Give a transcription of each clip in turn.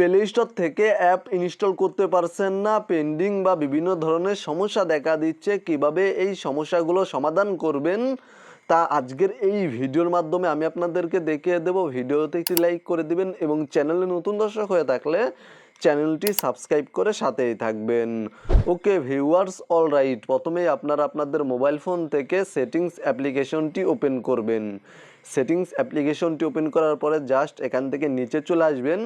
Play store থেকে app install করতে পারছেন না পেন্ডিং বা বিভিন্ন ধরনের সমস্যা দেখা দিচ্ছে, কীভাবে এই সমস্যাগুলো সমাধান করবেন? তা আজকের এই ভিডিওর মাধ্যমে আমি আপনাদেরকে দেখিয়ে দেব। ভিডিওতে একটি লাইক করে দিবেন এবং চ্যানেলে নতুন দর্শক হয়ে থাকলে চ্যানেলটি সাবস্ক্রাইব করে সাথেই থাকবেন। ওকে ভিউয়ার্স অল রাইট প্রথমেই আপনারা আপনাদের মোবাইল ফোন থেকে সেটিংস অ্যাপ্লিকেশনটি ওপেন করবেন। সেটিংস অ্যাপ্লিকেশনটি ওপেন করার পরে জাস্ট এখান থেকে নিচে চলে আসবেন।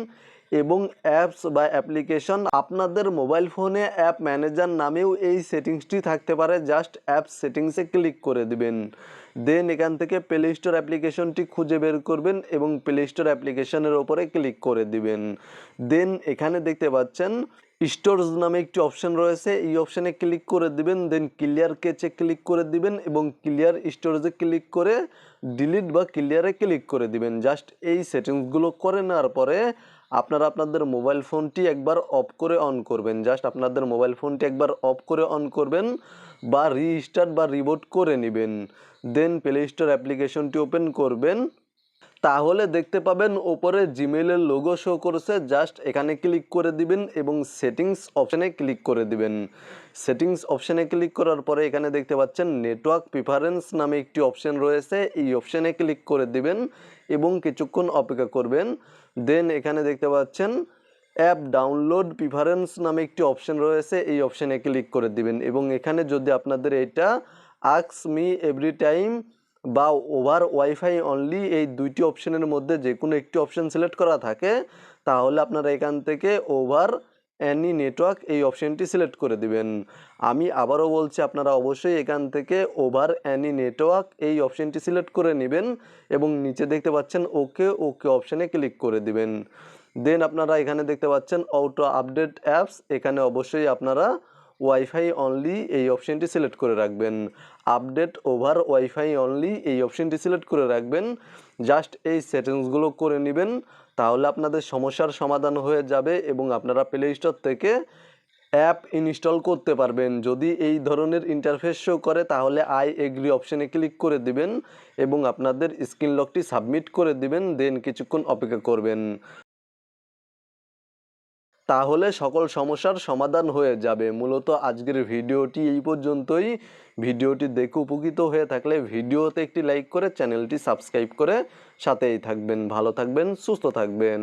এবং অ্যাপস বা অ্যাপ্লিকেশন আপনাদের মোবাইল ফোনে অ্যাপ ম্যানেজার নামেও এই সেটিংসটি থাকতে পারে। জাস্ট অ্যাপ সেটিংসে ক্লিক করে দিবেন। দেন এখান থেকে প্লে স্টোর অ্যাপ্লিকেশনটি খুঁজে বের করবেন এবং প্লে স্টোর অ্যাপ্লিকেশনের ওপরে ক্লিক করে দিবেন। দেন এখানে দেখতে পাচ্ছেন স্টোরস নামে একটি অপশন রয়েছে। এই অপশানে ক্লিক করে দিবেন দেন ক্লিয়ার কেচে ক্লিক করে দিবেন এবং ক্লিয়ার স্টোরেজে ক্লিক করে ডিলিট বা ক্লিয়ারে ক্লিক করে দিবেন। জাস্ট এই সেটিংসগুলো করে নেওয়ার পরে আপনারা আপনাদের মোবাইল ফোনটি একবার অফ করে অন করবেন। জাস্ট আপনাদের মোবাইল ফোনটি একবার অফ করে অন করবেন বা রিস্টার্ট বা রিবোট করে নেবেন। দেন প্লে স্টোর অ্যাপ্লিকেশনটি ওপেন করবেন। তাহলে দেখতে পাবেন ওপরে জিমেলের লোগো শো করছে জাস্ট এখানে ক্লিক করে দিবেন এবং সেটিংস অপশানে ক্লিক করে দিবেন। সেটিংস অপশানে ক্লিক করার পরে এখানে দেখতে পাচ্ছেন নেটওয়ার্ক প্রিফারেন্স নামে একটি অপশান রয়েছে, এই অপশানে ক্লিক করে দিবেন এবং কিছুক্ষণ অপেক্ষা করবেন। দেন এখানে দেখতে পাচ্ছেন অ্যাপ ডাউনলোড প্রিফারেন্স নামে একটি অপশন রয়েছে, এই অপশানে ক্লিক করে দিবেন। এবং এখানে যদি আপনাদের এটা আক্স মি এভরি টাইম বা ওভার ওয়াইফাই অনলি এই দুইটি অপশনের মধ্যে যে কোনো একটি অপশন সিলেক্ট করা থাকে, তাহলে আপনারা এখান থেকে ওভার অ্যানি নেটওয়ার্ক এই অপশনটি সিলেক্ট করে দিবেন। আমি আবারও বলছি, আপনারা অবশ্যই এখান থেকে ওভার অ্যানি নেটওয়ার্ক এই অপশনটি সিলেক্ট করে নেবেন এবং নিচে দেখতে পাচ্ছেন ওকে ওকে অপশানে ক্লিক করে দিবেন। দেন আপনারা এখানে দেখতে পাচ্ছেন অটো আপডেট অ্যাপস এখানে অবশ্যই আপনারা ওয়াইফাই অনলি এই অপশনটি সিলেক্ট করে রাখবেন। আপডেট ওভার ওয়াইফাই অনলি এই অপশনটি সিলেক্ট করে রাখবেন। জাস্ট এই সেটিংসগুলো করে নেবেন, তাহলে আপনাদের সমস্যার সমাধান হয়ে যাবে এবং আপনারা প্লে স্টোর থেকে অ্যাপ ইনস্টল করতে পারবেন। যদি এই ধরনের ইন্টারফেস শো করে, তাহলে আই এগ্রি অপশানে ক্লিক করে দিবেন এবং আপনাদের স্ক্রিন লকটি সাবমিট করে দিবেন দেন কিছুক্ষণ অপেক্ষা করবেন। তাহলে সকল সমস্যার সমাধান হয়ে যাবে। মূলত আজকের ভিডিওটি এই পর্যন্তই। ভিডিওটি দেখে উপকৃত হয়ে থাকলে ভিডিওতে একটি লাইক করে চ্যানেলটি সাবস্ক্রাইব করে সাথেই থাকবেন। ভালো থাকবেন, সুস্থ থাকবেন।